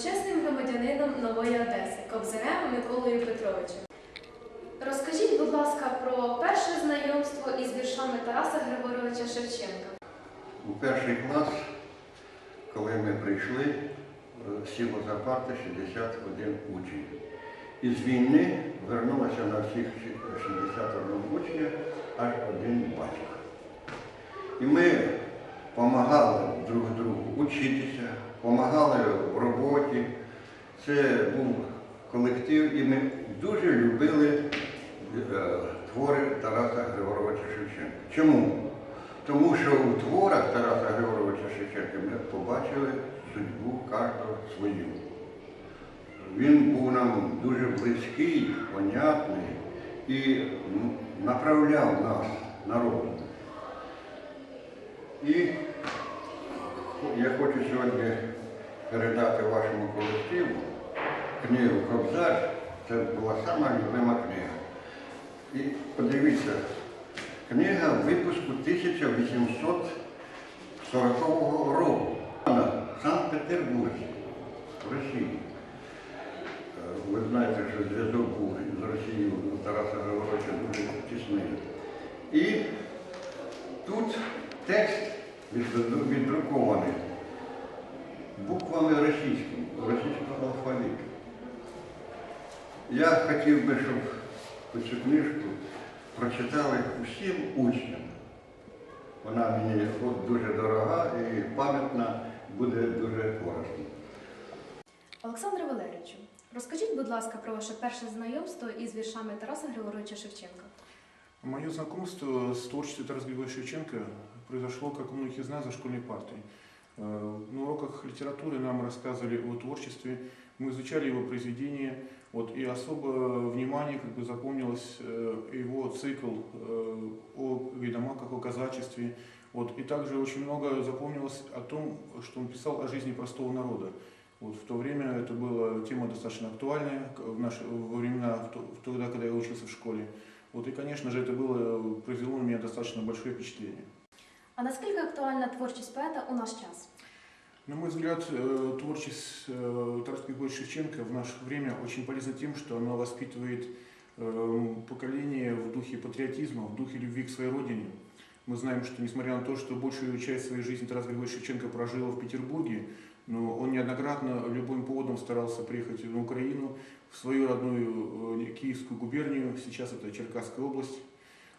почесним громадянином Нової Одеси Кобзарем Миколою Петровичем. Розкажіть, будь ласка, про перше знайомство із віршами Тараса Григоровича Шевченка. У перший клас, коли ми прийшли, е, сіло за парти 61 учень. Із війни вернулося на всіх 61 учня аж один батько. І ми допомагали друг другу учитися, допомагали в роботі. Це був колектив, і ми дуже любили е, твори Тараса Григоровича Шевченка. Чому? Тому що у творах Тараса Григоровича Шевченка ми побачили судьбу кожного свою. Він був нам дуже близький, понятний і ну, направляв нас, народ. І я хочу сьогодні передати вашому колективу книгу Кобзар. Це була сама любима книга. І подивіться, книга випуску 1840 року на Санкт-Петербурзі, в Росії. Е, Ви знаєте, що зв'язок був з Росією Тараса Григоровича дуже тісний. І тут текст віддрукований буквами російськими, російського алфавіту. Я хотів би, щоб цю книжку прочитали усім учням. Вона мені дуже дорога і пам'ятна, буде дуже корисна. Олександре Валерійовичу, розкажіть, будь ласка, про ваше перше знайомство із віршами Тараса Григоровича Шевченка. Мое знакомство с творчеством Тараса Григорьевича Шевченко произошло, как у многих из нас, за школьной партой. Э, На уроках литературы нам рассказывали о творчестве, мы изучали его произведения, вот, и особо внимание как бы, запомнилось э, его цикл э, о гайдамаках, о казачестве. Вот, и также очень много запомнилось о том, что он писал о жизни простого народа. Вот, в то время это была тема достаточно актуальная в наши во времена, в тогда, когда я учился в школе. Вот, и, конечно же, это было, произвело на меня достаточно большое впечатление. А наскільки актуальна творчість поета у наш час? На мой взгляд, э, творчество э, Тараса Григорьевича Шевченко в наше время очень полезна тем, что она воспитывает э, поколение в духе патриотизма, в духе любви к своей родине. Мы знаем, что несмотря на то, что большую часть своей жизни Тарас Григорьевич Шевченко прожил в Петербурге, но он неоднократно любым поводом старался приехать на Украину, в свою родную э, Киевскую губернию, сейчас это Черкасская область.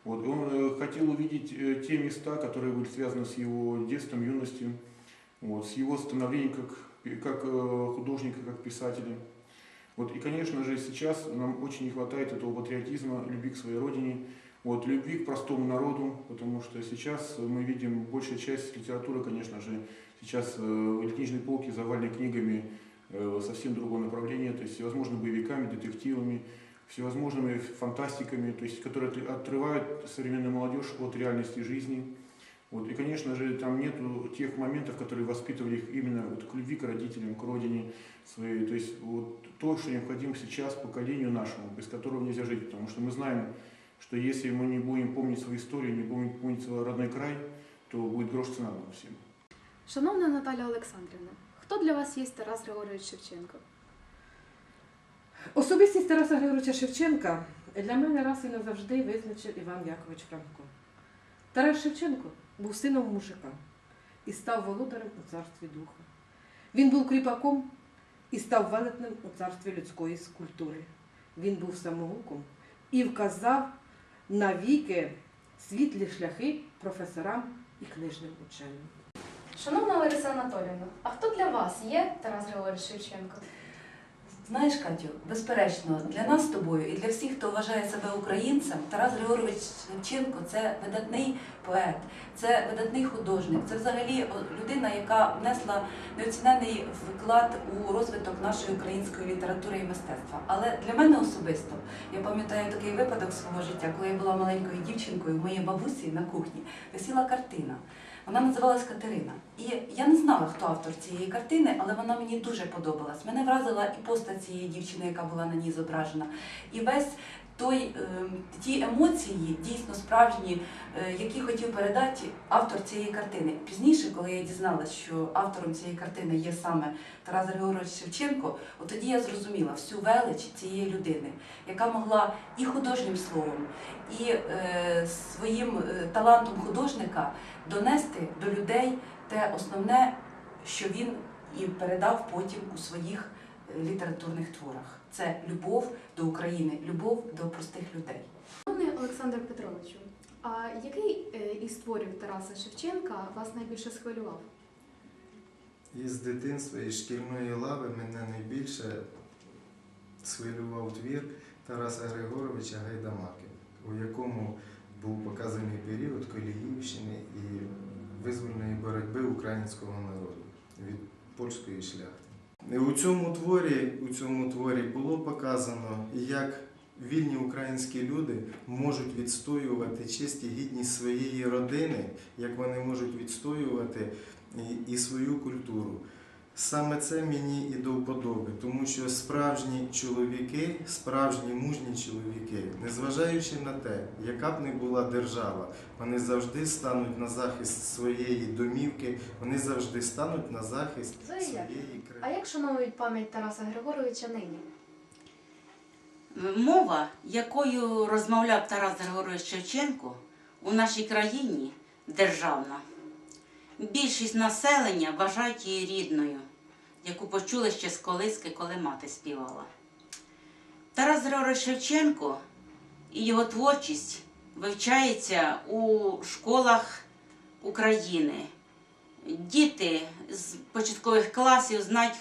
Вот. Он э, хотел увидеть э, те места, которые были связаны с его детством, юностью, вот, с его становлением как, как э, художника, как писателя. Вот, и, конечно же, сейчас нам очень не хватает этого патриотизма, любви к своей родине, вот, любви к простому народу, потому что сейчас мы видим большая часть литературы, конечно же, сейчас э, книжные полки завалены книгами э, совсем другого направления, то есть всевозможными боевиками, детективами, всевозможными фантастиками, то есть, которые отрывают современную молодежь от реальности жизни. Вот. И, конечно же, там нету тех моментов, которые воспитывали их именно вот, к любви к родителям, к родине своей. То есть вот, то, что необходимо сейчас поколению нашему, без которого нельзя жить. Потому что мы знаем, что если мы не будем помнить свою историю, не будем помнить свой родной край, то будет грош цена нам всем. Шановна Наталя Олександрівна, хто для вас є Тарас Григорович Шевченко? Особистість Тараса Григоровича Шевченка для мене раз і назавжди визначив Іван Якович Франко. Тарас Шевченко був сином мужика і став володарем у царстві духа. Він був кріпаком і став велетнем у царстві людської скульптури. Він був самоуком і вказав навіки світлі шляхи професорам і книжним ученим. Шановна Лариса Анатоліївна, а хто для вас є Тарас Григорович Шевченко? Знаєш, Катю, безперечно, для нас з тобою і для всіх, хто вважає себе українцем, Тарас Григорович Шевченко це видатний поет, це видатний художник, це взагалі людина, яка внесла неоцінений вклад у розвиток нашої української літератури і мистецтва. Але для мене особисто я пам'ятаю такий випадок свого життя, коли я була маленькою дівчинкою, в моїй бабусі на кухні висіла картина. Вона називалась Катерина. І я не знала, хто автор цієї картини, але вона мені дуже подобалась. Мене вразила і постать цієї дівчини, яка була на ній зображена, і весь той, е, ті емоції, дійсно справжні, е, які хотів передати автор цієї картини. Пізніше, коли я дізналась, що автором цієї картини є саме Тарас Григорович Шевченко, от тоді я зрозуміла всю велич цієї людини, яка могла і художнім словом, і е, своїм е, талантом художника донести до людей те основне, що він і передав потім у своїх літературних творах. Це любов до України, любов до простих людей. Шановний Олександр Петровичу, а який е, із творів Тараса Шевченка вас найбільше схвилював? Із дитинства і шкільної лави мене найбільше схвилював твір Тараса Григоровича Гайдамаки, у якому був показаний період Коліївщини і визвольної боротьби українського народу від польської шляхти. У цьому творі, у цьому творі було показано, як вільні українські люди можуть відстоювати честь і гідність своєї родини, як вони можуть відстоювати і, і свою культуру. Саме це мені і до вподоби, тому що справжні чоловіки, справжні мужні чоловіки, незважаючи на те, яка б не була держава, вони завжди стануть на захист своєї домівки, вони завжди стануть на захист як? своєї А як шанують пам'ять Тараса Григоровича нині? Мова, якою розмовляв Тарас Григорович Шевченко, у нашій країні державна. Більшість населення вважають її рідною, яку почули ще з колиски, коли мати співала. Тарас Григорович Шевченко і його творчість вивчається у школах України. Діти з початкових класів знають,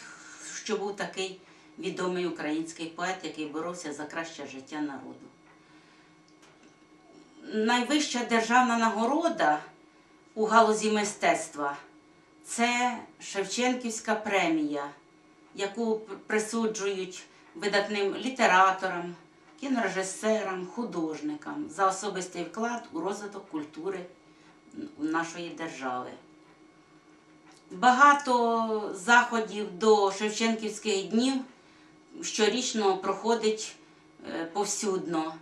що був такий відомий український поет, який боровся за краще життя народу. Найвища державна нагорода у галузі мистецтва це Шевченківська премія, яку присуджують видатним літераторам, кінорежисерам, художникам за особистий вклад у розвиток культури нашої держави. Багато заходів до Шевченківських днів щорічно проходить е, повсюдно.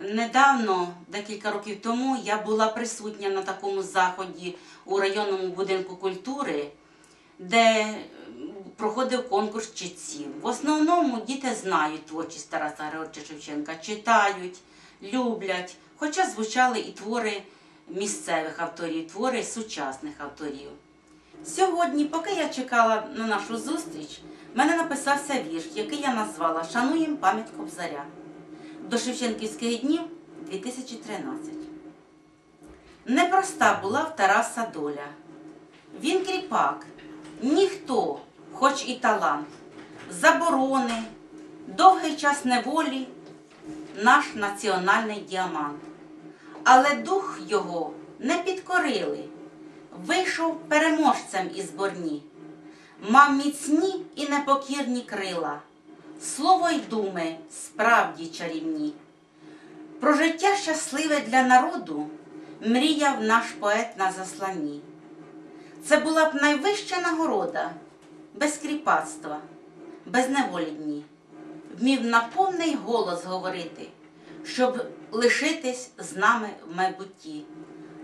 Недавно, декілька років тому, я була присутня на такому заході у районному будинку культури, де е, проходив конкурс читців. В основному діти знають творчість Тараса Григоровича Шевченка, читають, люблять, хоча звучали і твори місцевих авторів, твори сучасних авторів. Сьогодні, поки я чекала на нашу зустріч, в мене написався вірш, який я назвала Шануєм пам'ять Кобзаря до Шевченківських днів 2013. Непроста була в Тараса доля. Він кріпак, ніхто, хоч і талант, заборони, довгий час неволі, наш національний діамант. Але дух його не підкорили вийшов переможцем із борні, мав міцні і непокірні крила, слово й думи справді чарівні. Про життя щасливе для народу мріяв наш поет на засланні. Це була б найвища нагорода, без кріпацтва, без неволі дні. Вмів на повний голос говорити, щоб лишитись з нами в майбутті,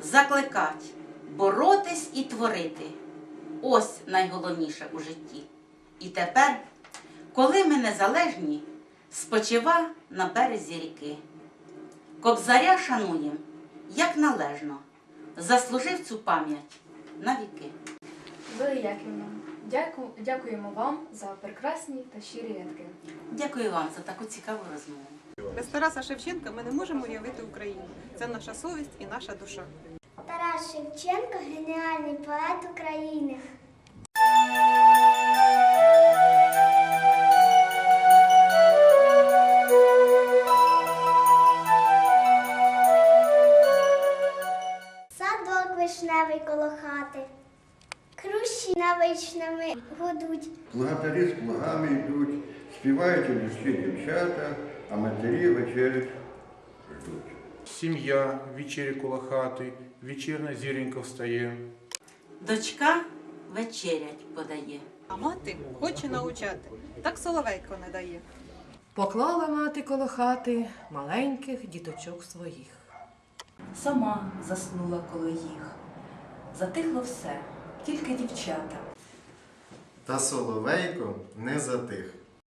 закликать, боротись і творити. Ось найголовніше у житті. І тепер, коли ми незалежні, спочива на березі ріки. Кобзаря шануєм, як належно, заслужив цю пам'ять на віки. Зоя Яківна, дяку, дякуємо вам за прекрасні та щирі рядки. Дякую вам за таку цікаву розмову. Без Тараса Шевченка ми не можемо уявити Україну. Це наша совість і наша душа. Тарас Шевченко геніальний поет України. Вишневий коло хати. Крущі на вишнями гудуть. Плугатарі з плугами йдуть, співають у лісі дівчата, а матері вечерять ждуть. Сім'я, вечері коло хати, вечірня зіронька встає. Дочка вечерять подає. А мати хоче навчати, так соловейко не дає. Поклала мати коло хати маленьких діточок своїх. Сама заснула коло їх. Затихло все, тільки дівчата. Та соловейко не затих.